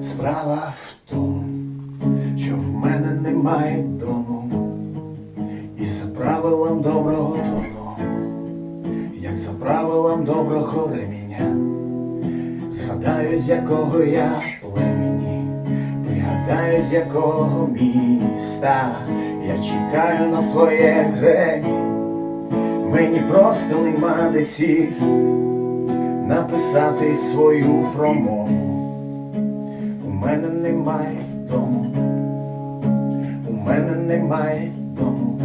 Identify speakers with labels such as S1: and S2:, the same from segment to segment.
S1: Справа в тому, що в мене немає дому, і за правилам доброго тону, як за правилам доброго реміння, згадаю, з якого я племені, пригадаю, з якого міста. Я чекаю на своє грені, мені просто нема де сісти, написати свою промову. У мене немає дому, у мене немає дому,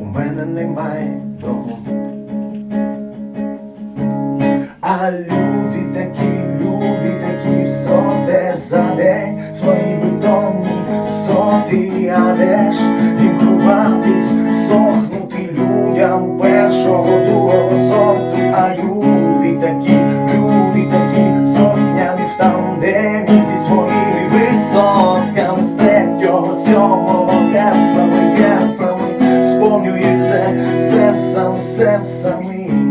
S1: у мене немає дому. А люди такі, люди такі, соте за день, свої бетонні соти, а де ж їм ховатись, третього, сьомого герцами, герцами, сповнюється серцем, серцями.